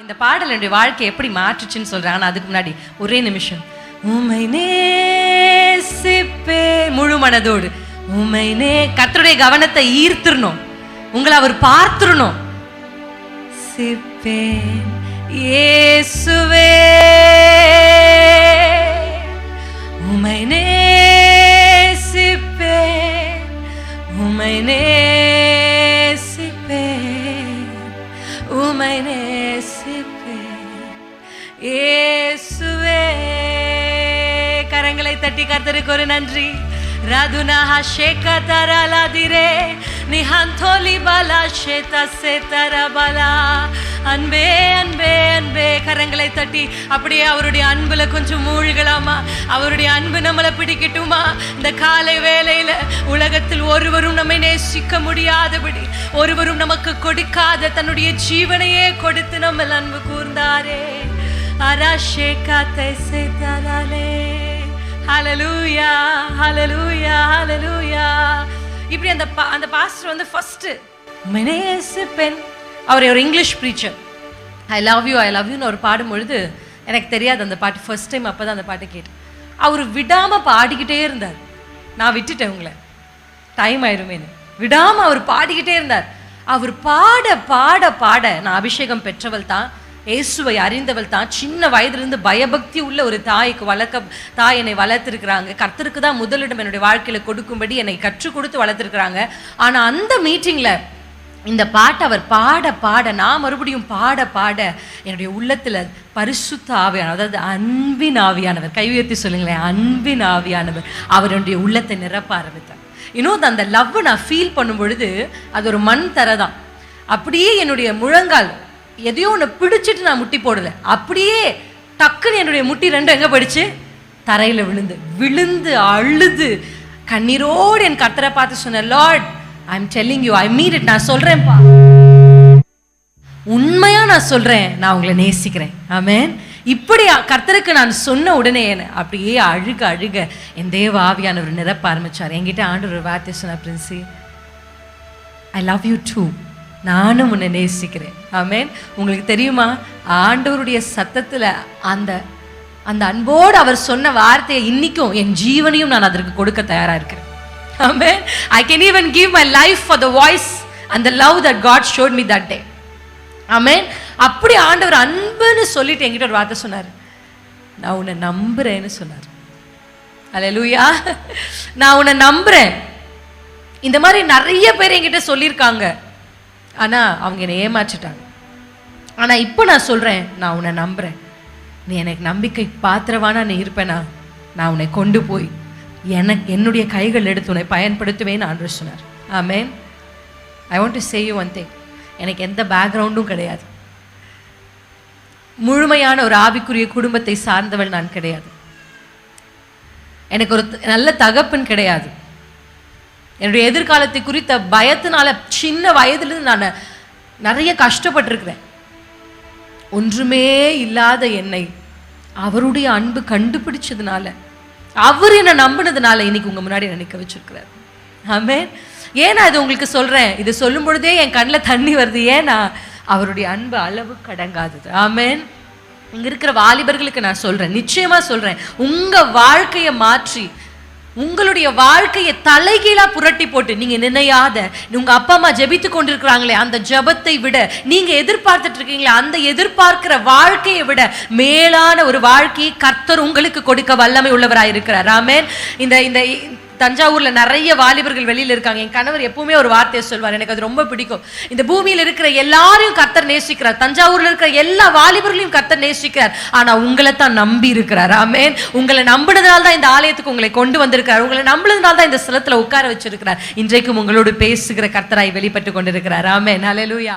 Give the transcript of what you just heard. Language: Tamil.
இந்த பாடல் என்னுடைய வாழ்க்கை எப்படி மாற்றுச்சுன்னு சொல்றேன் அதுக்கு முன்னாடி ஒரே நிமிஷம். உமை நேசிப்பே முழு மனதோடு உமை நே கத்தருடைய கவனத்தை ஈர்த்துறணும் உங்களை அவர் பார்த்துடணும் சிப்பேன் இயேசுவே. உமை நேசிப்பேன். உமை நே இயேசுவே கரங்களை தட்டி கர்த்தருக்கு ஒரு நன்றி. ராதுனாஹா ஷேகா தராலாதிரே நிஹாந்தோலி பாலா ஷேதா சேதரா பாலா. அன்பே அன்பே அன்பே கரங்களை தட்டி. அப்படியே அவருடைய அன்புல கொஞ்சம் மூழ்கலாமா? அவருடைய அன்பு நம்மளை பிடிக்கட்டுமா? இந்த காலை வேலையில உலகத்தில் ஒருவரும் நம்மை நேசிக்க முடியாதபடி ஒருவரும் நமக்கு கொடுக்காத தன்னுடைய ஜீவனையே கொடுத்து நம்ம அன்பு கூர்ந்தாரே. அரஷேகா தைசே தராலே இப்படி அந்த பா- அந்த பாஸ்டர் வந்து ஃபர்ஸ்ட் பெண் அவர் ஒரு English preacher I love you I love யூன்னு ஒரு பாடும்பொழுது எனக்கு தெரியாது அந்த பாட்டு. ஃபர்ஸ்ட் டைம் அப்போ தான் அந்த பாட்டை கேட்டேன். அவர் விடாமல் பாடிக்கிட்டே இருந்தார். நான் விட்டுட்டேன் உங்களை. டைம் ஆயிருமேன்னு. விடாமல் அவர் பாடிக்கிட்டே இருந்தார். அவர் பாட பாட பாட நான் அபிஷேகம் பெற்றவள் தான் இயேசுவை அறிந்தவள் தான். சின்ன வயதிலிருந்து பயபக்தி உள்ள ஒரு தாய்க்கு வளர்க்க தாய் என்னை வளர்த்துருக்குறாங்க. கர்த்தருக்கு தான் முதலிடம் என்னுடைய வாழ்க்கையில் கொடுக்கும்படி என்னை கற்றுக் கொடுத்து வளர்த்துருக்குறாங்க. ஆனால் அந்த மீட்டிங்கில் இந்த பாட்டை அவர் பாட பாட நான் மறுபடியும் பாட பாட என்னுடைய உள்ளத்தில் பரிசுத்த ஆவியானவர் அதாவது அன்பின் ஆவியானவர் கை உயர்த்தி சொல்லுங்களேன் அன்பின் ஆவியானவர் அவருடைய உள்ளத்தை நிரப்ப ஆரம்பித்தார். இன்னொரு அந்த லவ் நான் ஃபீல் பண்ணும் பொழுது அது ஒரு மண் தரதான் அப்படியே என்னுடைய முழங்கால் எதையோ ஒன்று பிடிச்சிட்டு நான் முட்டி போடல. அப்படியே டக்குன்னு என்னுடைய முட்டி ரெண்டு எங்கே படிச்சு தரையில் விழுந்து. விழுந்து அழுது. கண்ணீரோடு என் கர்த்தரை பார்த்து சொன்னேன் Lord I am telling you I mean it நான் சொல்கிறேன்ப்பா உண்மையாக நான் சொல்றேன். நான் உங்களை நேசிக்கிறேன். ஆமேன் இப்படி கர்த்தருக்கு நான் சொன்ன உடனே என்ன அப்படியே அழுக அழுக என் தேவ ஆவியானவர் நிரப்ப ஆரம்பிச்சார். என்கிட்ட ஆண்டு ஒரு வார்த்தை சொன்னார் பிரின்சி ஐ லவ் யூ டூ நானும் உன்னை நேசிக்கிறேன். ஆமேன். உங்களுக்கு தெரியுமா? ஆண்டவருடைய சத்தத்தில் அந்த அந்த அன்போடு அவர் சொன்ன வார்த்தையை இன்னைக்கும் என் ஜீவனையும் நான் அதற்கு கொடுக்க தயாராக இருக்கிறேன். ஆமென். I can even give my life for the voice அந்த love that God showed me that day ஆமேன். அப்படி ஆண்டவர் அன்புன்னு சொல்லிட்டு என்கிட்ட ஒரு வார்த்தை சொன்னார். நான் உன்னை நம்புறேன்னு சொன்னார். அல்லேலூயா நான் உன்னை நம்புறேன். இந்த மாதிரி நிறைய பேர் என்கிட்ட சொல்லியிருக்காங்க. ஆனால் அவங்க என்னை ஏமாற்றிட்டாங்க. ஆனால் இப்போ நான் சொல்கிறேன் நான் உன்னை நம்புகிறேன் நீ எனக்கு நம்பிக்கை பாத்திரவானா நீ இருப்பேனா? நான் உன்னை கொண்டு போய் எனக்கு என்னுடைய கைகள் எடுத்து உன்னை பயன்படுத்துவேன்னு ஆண்டு சொன்னார். ஆமே I want to say one thing எனக்கு எந்த பேக்ரவுண்டும் கிடையாது. முழுமையான ஒரு ஆவிக்குரிய குடும்பத்தை சார்ந்தவள் நான் கிடையாது. எனக்கு ஒரு நல்ல தகப்பன் கிடையாது. என்னுடைய எதிர்காலத்தை குறித்த பயத்தினால சின்ன வயதுலேருந்து நான் நிறைய கஷ்டப்பட்டிருக்கிறேன். ஒன்றுமே இல்லாத என்னை அவருடைய அன்பு கண்டுபிடிச்சதுனால அவர் என்னை நம்பினதுனால இன்னைக்கு உங்கள் முன்னாடி நினைக்க வச்சிருக்கிறார். ஆமென். ஏன்னா இது உங்களுக்கு சொல்கிறேன் இது சொல்லும் பொழுதே என் கண்ணில் தண்ணி வருது. ஏன்னா அவருடைய அன்பு அளவு கடங்காதது. ஆமேன். இங்கே இருக்கிற வாலிபர்களுக்கு நான் சொல்கிறேன் நிச்சயமாக சொல்கிறேன் உங்கள் வாழ்க்கையை மாற்றி உங்களுடைய வாழ்க்கையை தலைகீழா புரட்டி போட்டு நீங்க நினையாத உங்க அப்பா அம்மா ஜெபித்து கொண்டிருக்கிறாங்களே அந்த ஜெபத்தை விட நீங்க எதிர்பார்த்துட்டு இருக்கீங்களே அந்த எதிர்பார்க்கிற வாழ்க்கையை விட மேலான ஒரு வாழ்க்கையை கர்த்தர் உங்களுக்கு கொடுக்க வல்லமை உள்ளவராக இருக்கிறார் ஆமென். இந்த இந்த தஞ்சாவூர்ல நிறைய வாலிபர்கள் வெளியில இருக்காங்க. என் கணவர் எப்பவுமே ஒரு வார்த்தையை சொல்வார். எனக்கு அது ரொம்ப பிடிக்கும். இந்த பூமியில இருக்கிற எல்லாரையும் கத்தர் நேசிக்கிறார். தஞ்சாவூர்ல இருக்கிற எல்லா வாலிபர்களையும் கத்தர் நேசிக்கிறார். ஆனா உங்களை தான் நம்பி இருக்கிறார். ஆமேன். உங்களை நம்பினதுனால தான் இந்த ஆலயத்துக்கு உங்களை கொண்டு வந்திருக்கிறார். உங்களை நம்பினதுனால தான் இந்த சிலத்துல உட்கார வச்சிருக்கிறார். இன்றைக்கும் உங்களோடு பேசுகிற கர்த்தராய் வெளிப்பட்டு கொண்டிருக்கிறார். ஆமேன். அலலூயா